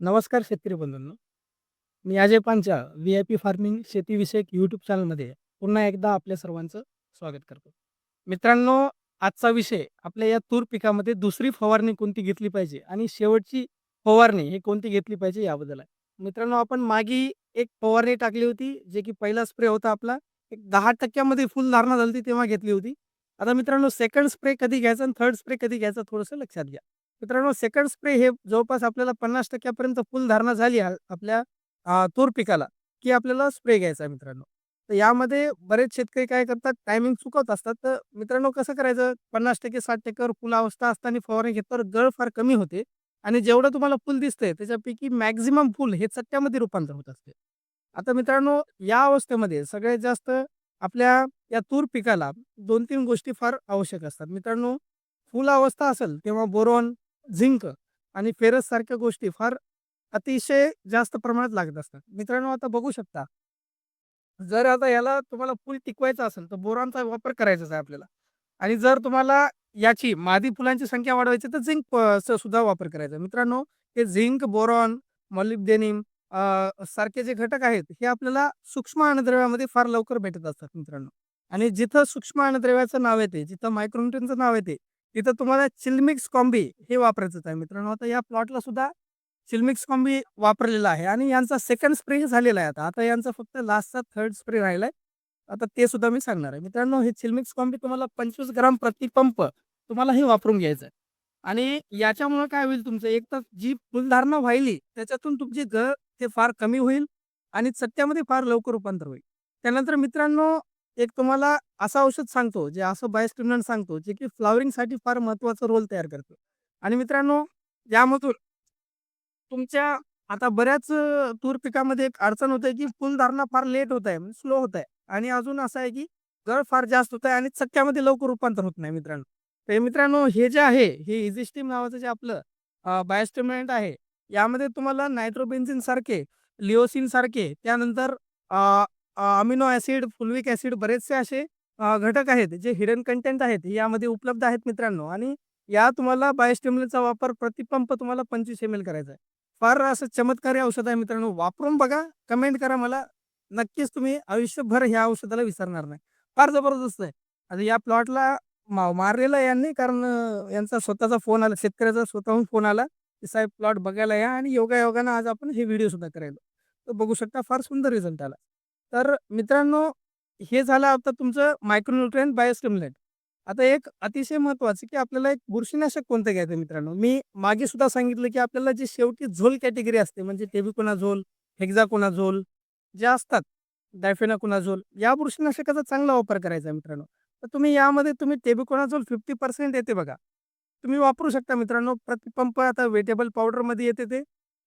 नमस्कार शेतकरी बंधूंनो. मी Ajay Pancha V I P farming शेतीविषयक यूट्यूब चॅनलमध्ये पुन्हा एकदा आपल्या सर्वांचं स्वागत करतो. मित्रांनो आजचा विषय आपल्या या तूर पिकामध्ये दुसरी फवारणी कोणती घेतली पाहिजे आणि शेवटची फवारणी ही कोणती घेतली पाहिजे याबद्दल आहे. मित्रांनो आपण मागी एक फवारणी टाकली होती जे की पहिला स्प्रे होता आपला. एक दहा टक्क्यामध्ये फुल धारणा झाली होती तेव्हा घेतली होती. आता मित्रांनो सेकंड स्प्रे कधी घ्यायचा आणि थर्ड स्प्रे कधी घ्यायचा थोडंसं लक्षात घ्या. मित्रांनो सेकंड स्प्रे हे जवळपास आपल्याला पन्नास टक्क्यापर्यंत फुल धारणा झाली आपल्या तूर पिकाला की आपल्याला स्प्रे घ्यायचा आहे मित्रांनो. तर यामध्ये बरेच शेतकरी काय करतात टायमिंग चुकवत असतात. तर मित्रांनो कसं करायचं? पन्नास टक्के साठ टक्क्यावर फुल अवस्था असताना फवारणी घेतल्यावर गळ फार कमी होते. आणि जेवढं तुम्हाला फुल दिसतंय त्याच्यापैकी मॅक्झिमम फुल हे चट्ट्यामध्ये रूपांतर होत असते. आता मित्रांनो या अवस्थेमध्ये सगळ्यात जास्त आपल्या या तूर पिकाला दोन तीन गोष्टी फार आवश्यक असतात. मित्रांनो फुल अवस्था असेल तेव्हा बोरॉन झिंक आणि फेरस सारख्या गोष्टी फार अतिशय जास्त प्रमाणात लागत असतात. मित्रांनो आता बघू शकता. जर आता याला तुम्हाला फुल टिकवायचं असेल तर बोरांचा वापर करायचाच आहे आपल्याला. आणि जर तुम्हाला याची मादी फुलांची संख्या वाढवायची तर झिंक चा सुद्धा वापर करायचा. मित्रांनो हे झिंक बोरॉन मॉलिब्डेनिम सारखे जे घटक आहेत हे आपल्याला सूक्ष्म अन्नद्रव्यामध्ये फार लवकर भेटत असतात मित्रांनो. आणि जिथं सूक्ष्म अन्नद्रव्याचं नाव येते जिथं मायक्रोन्युट्रियनचं नाव येते तिथं तुम्हाला चिलमिक्स कॉम्बी हे वापरायचं आहे मित्रांनो आता या प्लॉटला सुद्धा चिलमिक्स कॉम्बी वापरलेला आहे आणि यांचा सेकंड स्प्रे झालेला आहे आता. आता यांचा फक्त लास्टचा थर्ड स्प्रे राहिलाय. आता ते सुद्धा मी सांगणार आहे. मित्रांनो हे चिलमिक्स कॉम्बी तुम्हाला पंचवीस ग्राम प्रतिपंप तुम्हाला हे वापरून घ्यायचं आहे आणि याच्यामुळे काय होईल तुमचं? एक तर जी फुलधारणा व्हायली त्याच्यातून तुमची ग ते फार कमी होईल आणि सत्यामध्ये फार लवकर रूपांतर होईल. त्यानंतर मित्रांनो एक तुम्हाला असं औषध सांगतो जे असं बायोस्टिम्युलंट सांगतो जे की फ्लॉवरिंगसाठी फार महत्त्वाचा रोल तयार करतो. आणि मित्रांनो यामधून तुमच्या आता बऱ्याच तूर पिकामध्ये एक अडचण होते की फुलधारणा फार लेट होत आहे म्हणजे स्लो होत आहे. आणि अजून असं आहे की गळ फार जास्त होत आहे आणि चक्क्यामध्ये लवकर रूपांतर होत नाही मित्रांनो. तर मित्रांनो हे जे आहे हे इझिस्टीम नावाचं जे आपलं बायोस्टिम्युलंट आहे यामध्ये तुम्हाला नायट्रोबेन्झिन सारखे लिओसिन सारखे त्यानंतर अमिनो ॲसिड फुलविक ॲसिड बरेचसे असे घटक आहेत जे हिडन कंटेंट आहेत यामध्ये उपलब्ध आहेत मित्रांनो. आणि या तुम्हाला बायोस्टिम्युलंटचा वापर प्रतिपंप तुम्हाला पंचवीस एम एल करायचा आहे. फार असं चमत्कारी औषध आहे मित्रांनो. वापरून बघा कमेंट करा मला. नक्कीच तुम्ही आयुष्यभर ह्या औषधाला विसरणार नाही. फार जबरदस्त आहे. आता या प्लॉटला मा मारलेलं यांनी कारण यांचा स्वतःचा फोन आला शेतकऱ्याचा स्वतःहून फोन आला की साहेब प्लॉट बघायला या आणि योगायोगानं आज आपण हे व्हिडिओ सुद्धा करायला. तर बघू शकता फार सुंदर रिझल्ट आला. तर मित्रांनो हे झालं आता तुमचं मायक्रोन्युट्रियन बायोस्टिम्युलेंट आता एक अतिशय महत्वाचं की आपल्याला एक बुरशीनाशक कोणतं घ्यायचं मित्रांनो? मी मागे सुद्धा सांगितलं की आपल्याला जी शेवटी झोल कॅटेगरी असते म्हणजे टेबिकोना झोल हेक्झाकोना झोल जे असतात डायफेनाकोना झोल या बुरशीनाशकाचा चांगला वापर करायचा आहे मित्रांनो. तर तुम्ही यामध्ये तुम्ही टेबिकोना झोल फिफ्टी पर्सेंट येते बघा. तुम्ही वापरू शकता मित्रांनो प्रतिपंप आता वेटेबल पावडरमध्ये येते ते.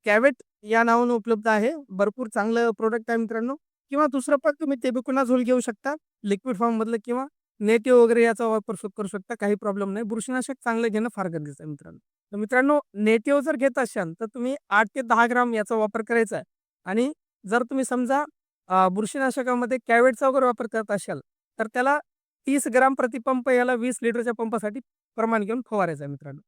कॅवेट या नावानं उपलब्ध आहे. भरपूर चांगलं प्रोडक्ट आहे मित्रांनो. किंवा दुसरं पण तुम्ही टेबिकोना झोल घेऊ शकता. लिक्विड फॉर्म मधलं किंवा नेटिव वगैरे याचा वापर करू शकता. काही प्रॉब्लेम नाही. बुरशीनाशक चांगलं घेणं फार गरजेचं आहे मित्रांनो. तर मित्रांनो नेटिव्ह जर घेत असाल तर तुम्ही आठ ते दहा ग्राम याचा वापर करायचा आहे. आणि जर तुम्ही समजा बुरशीनाशकामध्ये कॅवेटचा वगैरे वापर करत असाल तर त्याला तीस ग्राम प्रतिपंप याला वीस लिटरच्या पंपासाठी प्रमाण घेऊन फवारायचं आहे मित्रांनो.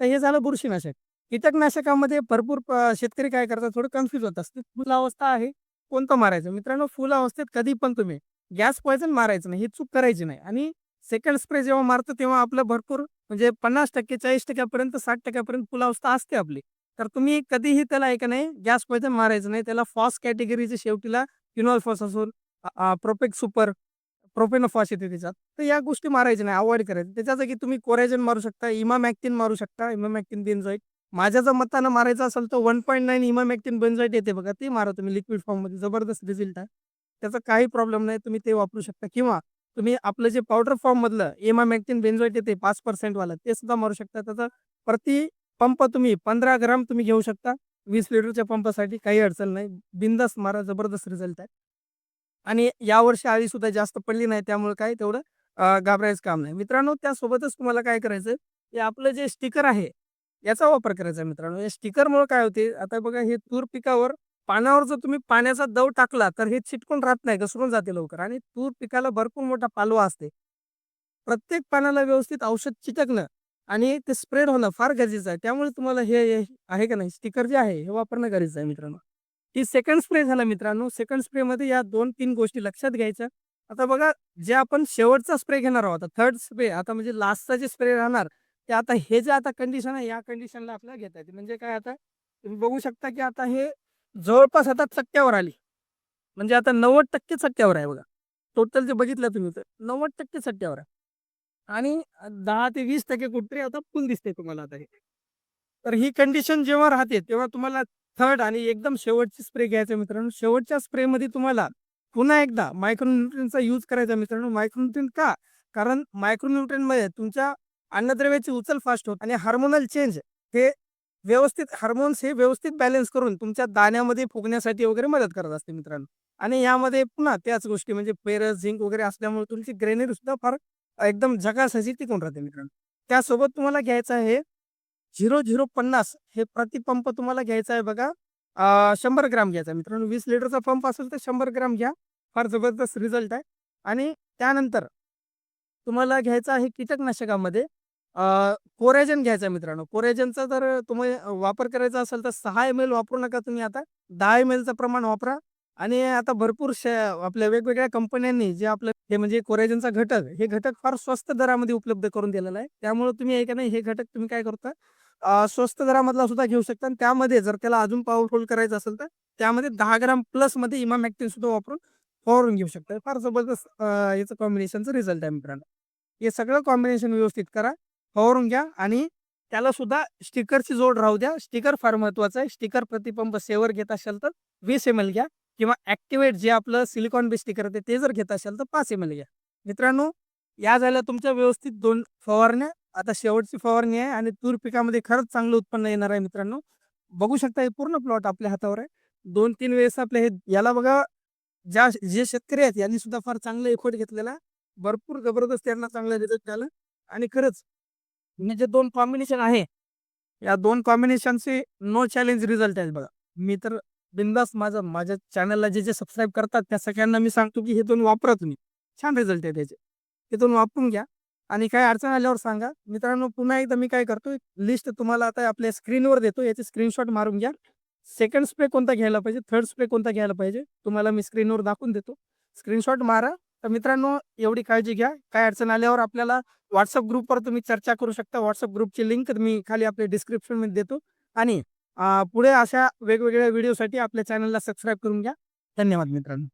तर हे झालं बुरशीनाशक. कीटकनाशकामध्ये भरपूर शेतकरी काय करतात? थोडं कन्फ्यूज होत असते फुल अवस्था आहे. कोणतं मारायचं? मित्रांनो फुल अवस्थेत कधी पण तुम्ही गॅस पॉयझन मारायचं नाही ही चूक करायची नाही. आणि सेकंड स्प्रे जेव्हा मारतो तेव्हा आपलं भरपूर म्हणजे पन्नास टक्के चाळीस टक्क्यापर्यंत साठ टक्क्यापर्यंत फुल अवस्था असते आपली. तर तुम्ही कधीही त्याला ऐका नाही गॅस पॉयझन मारायचं नाही. त्याला फॉस कॅटेगरीचे शेवटीला क्युनॉल फॉस असून प्रोपेक सुपर प्रोपेनोफॉस येते त्याच्यात. तर या गोष्टी मारायच्या नाही अवॉइड करायचं त्याच्या जागी तुम्ही कोरॅजन मारू शकता इमामॅक्टिन मारू शकता इमामॅक्टिन बेन्झाईट माझ्या जर मतानं मारायचं असेल तर वन पॉईंट नाईन इमा मॅक्टीन बेन्झाईट येते बघा. ते मारा तुम्ही लिक्विड फॉर्ममध्ये जबरदस्त रिझल्ट आहे. त्याचा काही प्रॉब्लेम नाही. तुम्ही ते वापरू शकता. किंवा तुम्ही आपलं जे पावडर फॉर्ममधलं इमामॅक्टिन बेन्झाईट येते पाच पर्सेंटवालं ते सुद्धा मारू शकता. त्याचा प्रति पंप तुम्ही पंधरा ग्राम तुम्ही घेऊ शकता. वीस लिटरच्या पंपासाठी काही अडचण नाही. बिंदास मारा. जबरदस्त रिझल्ट आहे. आणि यावर्षी आळी सुद्धा जास्त पडली नाही. त्यामुळे काय तेवढं घाबरायचं काम नाही. मित्रांनो त्यासोबतच तुम्हाला काय करायचं हे आपलं जे स्टिकर आहे याचा वापर करायचा आहे मित्रांनो. या स्टिकरमुळे काय होते आता बघा हे तूर पिकावर पानावर जर तुम्ही पाण्याचा दव टाकला तर हे चिटकून राहत नाही घसरून जाते लवकर आणि तूर पिकाला भरपूर मोठा पालवा असते. प्रत्येक पानाला व्यवस्थित औषध चिटकणं आणि ते स्प्रेड होणं फार गरजेचं आहे. त्यामुळे तुम्हाला हे हे आहे का नाही? स्टिकर जे आहे हे वापरणं गरजेचं आहे मित्रांनो. ही सेकंड स्प्रे झाला मित्रांनो. सेकंड स्प्रेमध्ये या दोन तीन गोष्टी लक्षात घ्यायच्या. आता बघा जे आपण शेवटचा स्प्रे घेणार आहोत थर्ड स्प्रे आता म्हणजे लास्टचा जे स्प्रे राहणार ते आता हे जे आता कंडिशन आहे या कंडिशनला आपल्याला घेता येते. म्हणजे काय आता तुम्ही बघू शकता की आता हे जवळपास आता चक्क्यावर आली. म्हणजे आता नव्वद टक्के चक्क्यावर आहे बघा. टोटल जे बघितलं तुम्ही तर नव्वद टक्के चक्क्यावर आहे. आणि दहा ते वीस टक्के कुठतरी आता फुल दिसते तुम्हाला आता हे. तर ही कंडिशन जेव्हा राहते तेव्हा तुम्हाला थर्ड आणि एकदम शेवटची स्प्रे घ्यायचा मित्रांनो. शेवटच्या स्प्रेमध्ये तुम्हाला पुन्हा एकदा मायक्रोन्युट्रिनचा यूज करायचा मित्रांनो. मायक्रोन्युट्रिन का? कारण मायक्रोन्युट्रिनमध्ये तुमच्या अन्नद्रव्याची उचल फास्ट होत आणि हार्मोनल चेंज हे व्यवस्थित हार्मोन्स हे व्यवस्थित बॅलन्स करून तुमच्या दाण्यामध्ये फुगण्यासाठी वगैरे मदत करत असते मित्रांनो. आणि यामध्ये पुन्हा त्याच गोष्टी म्हणजे पेरस झिंक वगैरे असल्यामुळे तुमची ग्रेनरी सुद्धा फार एकदम झकासाची टिकून राहते मित्रांनो. त्यासोबत तुम्हाला घ्यायचं आहे झिरो झिरो पन्नास हे प्रतिपंप तुम्हाला घ्यायचा आहे बघा शंभर ग्राम घ्यायचा मित्रांनो. वीस लिटरचा पंप असेल तर शंभर ग्राम घ्या. फार जबरदस्त रिझल्ट आहे. आणि त्यानंतर तुम्हाला घ्यायचं आहे कीटकनाशकामध्ये कोरेजन घ्यायचा मित्रांनो. कोरेजनचा जर तुम्ही वापर करायचा असेल तर सहा एम एल वापरू नका तुम्ही आता. दहा एम एलचं प्रमाण वापरा आणि आता भरपूर श आपल्या वेगवेगळ्या कंपन्यांनी जे आपलं हे म्हणजे कोरेजनचा घटक हे घटक फार स्वस्त दरामध्ये उपलब्ध करून दिलेला आहे. त्यामुळे तुम्ही आहे का नाही हे घटक तुम्ही काय करता? स्वस्त दरामधला सुद्धा घेऊ शकता आणि त्यामध्ये जर त्याला अजून पॉवरफुल करायचं असेल तर त्यामध्ये दहा ग्राम प्लसमध्ये इमामॅक्टिन सुद्धा वापरून फवारून घेऊ शकता. फार जबरदस्त याचं कॉम्बिनेशनचं रिझल्ट आहे मित्रांनो. हे सगळं कॉम्बिनेशन व्यवस्थित करा. फवारून घ्या आणि त्याला सुद्धा स्टिकरची जोड राहू द्या. स्टिकर फार महत्वाचं आहे. स्टिकर प्रतिपंप सेवर घेत असेल तर वीस एम एल घ्या किंवा ॲक्टिवेट जे आपलं सिलिकॉन बेस स्टिकर आहे ते जर घेत असेल तर पाच एम एल घ्या. मित्रांनो या झाल्या तुमच्या व्यवस्थित दोन फवारण्या. आता शेवटची फवारणी आहे आणि तूर पिकामध्ये खरंच चांगलं उत्पन्न येणार आहे मित्रांनो. बघू शकता हे पूर्ण प्लॉट आपल्या हातावर आहे. दोन तीन वेळेस आपले हे याला बघा ज्या जे शेतकरी आहेत यांनी सुद्धा फार चांगलं एफर्ट घेतलेला. भरपूर जबरदस्त त्यांना चांगलं रिझल्ट झालं आणि खरंच मी जे दोन कॉम्बिनेशन आहे या दोन कॉम्बिनेशनचे नो चॅलेंज रिझल्ट आहेत बघा. मी तर बिंदास माझं माझ्या चॅनलला जे जे सबस्क्राईब करतात त्या सगळ्यांना मी सांगतो की हे दोन वापरा तुम्ही. छान रिझल्ट आहे त्याचे. हे दोन वापरून घ्या. आणि काय अडचण आल्यावर सांगा. मित्रांनो पुन्हा एकदा मी काय करतो लिस्ट तुम्हाला आता आपल्या स्क्रीनवर देतो. याचे स्क्रीनशॉट मारून घ्या. सेकंड स्प्रे कोणता घ्यायला पाहिजे? थर्ड स्प्रे कोणता घ्यायला पाहिजे? तुम्हाला मी स्क्रीनवर दाखवून देतो. स्क्रीनशॉट मारा. तर मित्रांनो एवढी काळजी घ्या. काय अडचण आल्यावर आपल्याला व्हॉट्सअप ग्रुपवर तुम्ही चर्चा करू शकता. व्हॉट्सअप ग्रुपची लिंक मी खाली आपल्या डिस्क्रिप्शनमध्ये देतो. आणि पुढे अशा वेगवेगळ्या व्हिडिओसाठी आपल्या चॅनलला सबस्क्राईब करून घ्या. धन्यवाद मित्रांनो.